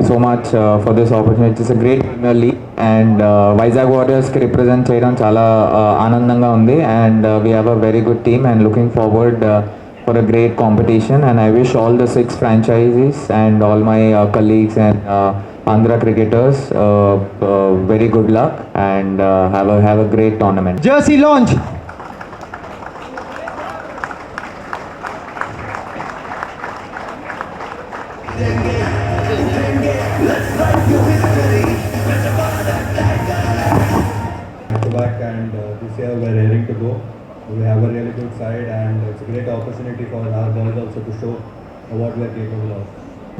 You so much for this opportunity it's great premier league and Vizag వారియర్స్కి represent చేయడం చాలా ఆనందంగా ఉంది and we have a very good team and looking forward for a great competition and I wish all the six franchises and all my colleagues and Andhra cricketers very good luck and have have a great tournament jersey launch back to back and uh, this year we're raring to go. We have a really good side and it's a great opportunity for our boys also to show what we're capable of.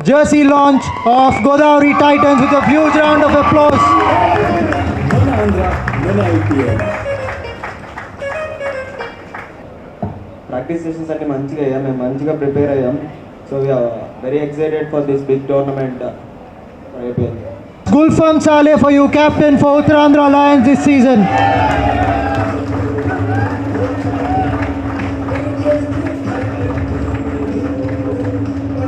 Jersey launch of Godavari Titans with a huge round of applause. None Andhra, none IPL. Practice sessions అన్ని మంచిగా అయ్యాం మేము మంచిగా prepare అయ్యాం so we are very excited for this big tournament IPL Gulfam Saleh for you, captain for Uttarandhra Lions this season.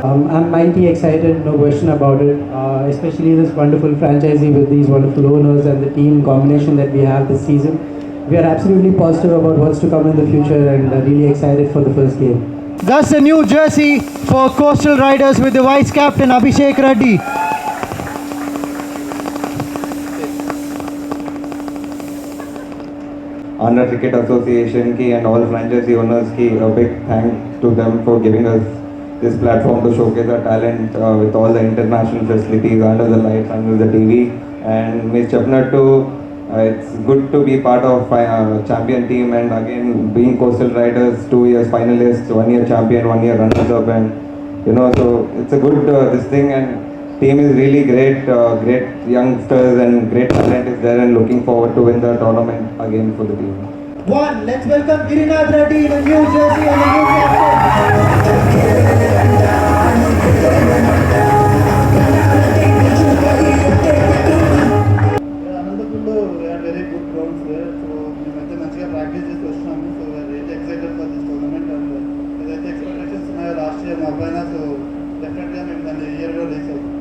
Um, I'm mighty excited, no question about it. Uh, especially this wonderful franchisee with these wonderful owners and the team combination that we have this season. We are absolutely positive about what's to come in the future and uh, really excited for the first game. Thus, the new jersey for Coastal Riders with the vice captain Abhishek Reddy. Andhra Cricket Association ki and all franchisee owners ki a big thank to them for giving us this platform to showcase our talent uh, with all the international facilities under the lights, under the TV. And Ms. Chapnattu, uh, it's good to be part of uh, champion team and again being Coastal Riders, two years finalists, one year champion, one year runners up and you know, so it's a good uh, this thing and team is really great, uh, great youngsters and great talent is there and looking forward to win the tournament again for the team. One, let's welcome Girinath Reddy in a new jersey and a new మా పైన so డెఫినెట్గా మేము దాన్ని year కూడా reach అవుతాం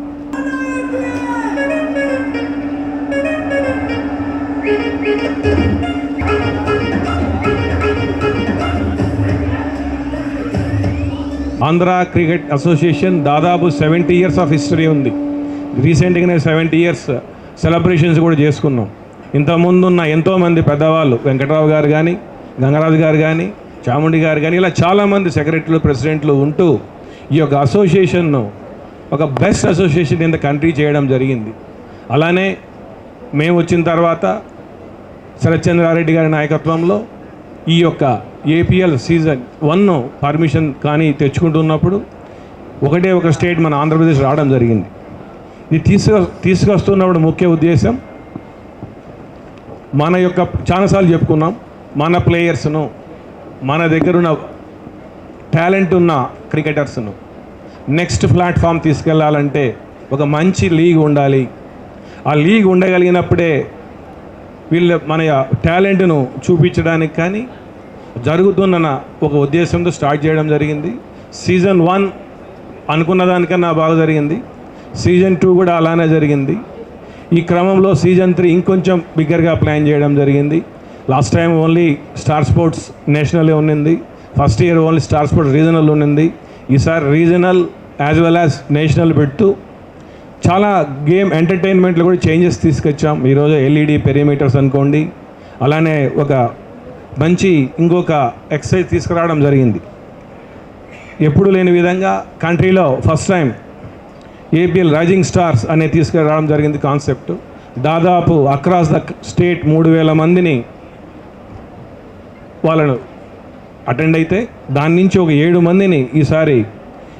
Andhra cricket association దాదాపు seventy years of history ఉంది. రీసెంట్గానే సెవెంటీ ఇయర్స్ సెలబ్రేషన్స్ కూడా చేసుకున్నాం. ఇంతకుముందు ఉన్న ఎంతోమంది పెద్దవాళ్ళు వెంకటరావు గారు కానీ గంగరాజు గారు కానీ చాముండి గారు కానీ ఇలా చాలామంది సెక్రటరీలు ప్రెసిడెంట్లు ఉంటూ ఈ యొక్క అసోసియేషన్ను ఒక best association in the country చేయడం జరిగింది. అలానే మేము వచ్చిన తర్వాత శరత్చంద్రారెడ్డి గారి నాయకత్వంలో ఈ యొక్క ఏపీఎల్ సీజన్ వన్ పర్మిషన్ కానీ తెచ్చుకుంటున్నప్పుడు ఒకటే ఒక స్టేట్ మన ఆంధ్రప్రదేశ్ రావడం జరిగింది. ఇది తీసుకు తీసుకొస్తున్నప్పుడు ముఖ్య ఉద్దేశం మన యొక్క చాలాసార్లు చెప్పుకున్నాం మన ప్లేయర్స్ను మన దగ్గర ఉన్న టాలెంట్ ఉన్న క్రికెటర్స్ను. నెక్స్ట్ ప్లాట్ఫామ్ తీసుకెళ్ళాలంటే ఒక మంచి లీగ్ ఉండాలి. ఆ లీగ్ ఉండగలిగినప్పుడే వీళ్ళ మన టాలెంట్ను చూపించడానికి కానీ జరుగుతున్న ఒక ఉద్దేశంతో స్టార్ట్ చేయడం జరిగింది. సీజన్ వన్ అనుకున్న దానికన్నా బాగా జరిగింది. సీజన్ టూ కూడా అలానే జరిగింది. ఈ క్రమంలో సీజన్ త్రీ ఇంకొంచెం బిగ్గర్గా ప్లాన్ చేయడం జరిగింది. Last time only star sports national ఉన్నింది. First year only star sports regional ఉన్నింది. ఈసారి regional as well as national పెడుతూ చాలా గేమ్ ఎంటర్టైన్మెంట్లో కూడా చేంజెస్ తీసుకొచ్చాం. ఈరోజు ఎల్ఈడి పెరిమీటర్స్ అనుకోండి. అలానే ఒక మంచి ఇంకొక ఎక్సైజ్ తీసుకురావడం జరిగింది. ఎప్పుడు లేని విధంగా కంట్రీలో first time APL rising stars అనే తీసుకురావడం జరిగింది కాన్సెప్ట్ దాదాపు అక్రాస్ ద స్టేట్ మూడు వేల మందిని వాళ్ళను అటెండ్ అయితే దాని నుంచి ఒక ఏడు మందిని ఈసారి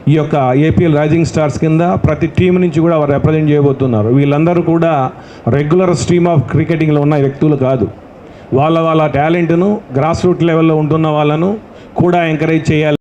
ఈ యొక్క ఏపీఎల్ రైజింగ్ స్టార్స్ కింద ప్రతి టీం నుంచి కూడా వారు రిప్రజెంట్ చేయబోతున్నారు. వీళ్ళందరూ కూడా రెగ్యులర్ స్ట్రీమ్ ఆఫ్ క్రికెటింగ్లో ఉన్న వ్యక్తులు కాదు. వాళ్ళ వాళ్ళ టాలెంట్ను గ్రాస్ రూట్ లెవెల్లో ఉంటున్న వాళ్ళను కూడా ఎంకరేజ్ చేయాలి.